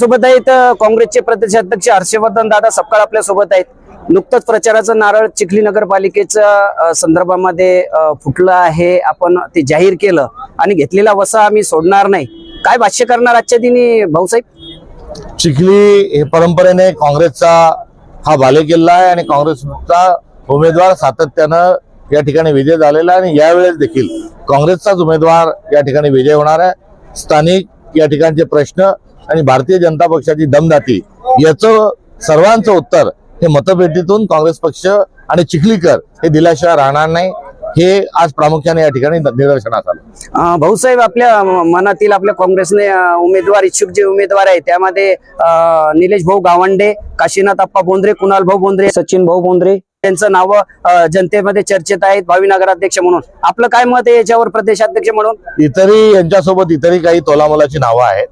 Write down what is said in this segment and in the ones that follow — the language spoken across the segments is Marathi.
सोबत आहेत काँग्रेसचे प्रदेशाध्यक्ष हर्षवर्धन दादा सपकाळ आपल्यासोबत आहेत. नुकतंच प्रचाराचं नारळ चिखली नगरपालिकेच्या संदर्भामध्ये फुटलं आहे. आपण ते जाहीर केलं आणि घेतलेला वसा आम्ही सोडणार नाही. काय भाष्य करणार आजच्या दिनी भाऊसाहेब? चिखली हे परंपरेने काँग्रेसचा हा बालेकिल्ला आहे आणि काँग्रेसचा उमेदवार सातत्यानं या ठिकाणी विजय झालेला आहे आणि यावेळेस देखील काँग्रेसचाच उमेदवार या ठिकाणी विजय होणार आहे. स्थानिक या ठिकाणचे प्रश्न आणि भारतीय जनता पक्षाची दमदाटी याचं सर्वांचं उत्तर हे मतपेटीतून काँग्रेस पक्ष आणि चिखलीकर हे दिल्याशिवाय राहणार नाही. हे आज प्रामुख्याने या ठिकाणी निदर्शनास आलं. भाऊसाहेब आपल्या मनातील आपल्या काँग्रेसने उमेदवार इच्छुक जे उमेदवार आहेत त्यामध्ये निलेश भाऊ गावंडे काशीनाथ अप्पा बोंद्रे कुणाल भाऊ बोंद्रे सचिन भाऊ बोंद्रे त्यांचं नाव जनतेमध्ये चर्चेत आहेत भावी नगराध्यक्ष म्हणून. आपलं काय मत आहे याच्यावर प्रदेशाध्यक्ष म्हणून? इतरही यांच्यासोबत इतरही काही तोलामोलाची नावं आहेत.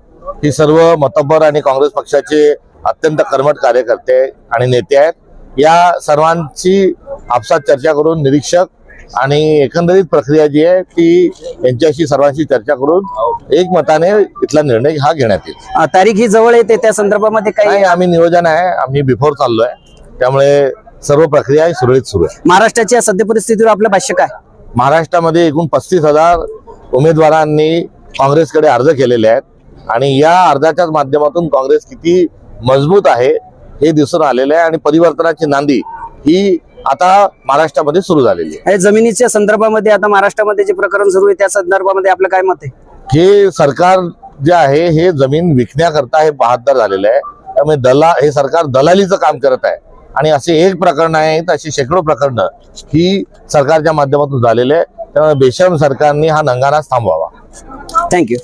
ही सर्व मतबर आणि काँग्रेस पक्षाचे अत्यंत कर्मठ कार्यकर्ते आणि नेते आहेत. या सर्वांची आपसात चर्चा करून निरीक्षक आणि एकंदरीत प्रक्रिया जी आहे ती यांच्याशी सर्वांशी चर्चा करून एक मताने इथला निर्णय हा घेण्यात येईल. तारीख ही जवळ येते त्या संदर्भामध्ये काही आम्ही नियोजन आहे. आम्ही बिफोर चाललोय. त्यामुळे सर्व प्रक्रिया सुरळीत सुरू आहे. महाराष्ट्राच्या सद्य परिस्थितीवर आपलं भाष्य काय? महाराष्ट्रामध्ये एकूण पस्तीस हजार उमेदवारांनी काँग्रेसकडे अर्ज केलेले आहेत. आणि या अर्जाच्याच माध्यमातून काँग्रेस किती मजबूत आहे हे दिसून आलेलं आहे आणि परिवर्तनाची नांदी ही आता महाराष्ट्रामध्ये सुरू झालेली आहे. हे जमिनीच्या संदर्भामध्ये आता महाराष्ट्रामध्ये जे प्रकरण सुरू आहे त्या संदर्भामध्ये आपलं काय मत आहे? हे सरकार जे आहे हे जमीन विकण्याकरता हे बहादर झालेलं आहे. त्यामुळे दला हे सरकार दलालीचं काम करत आहे. आणि असे एक प्रकरण आहेत अशी शेकडो प्रकरणं ही सरकारच्या माध्यमातून झालेले आहे. त्यामुळे बेशरम सरकारने हा नंगानाच थांबवावा. थँक्यू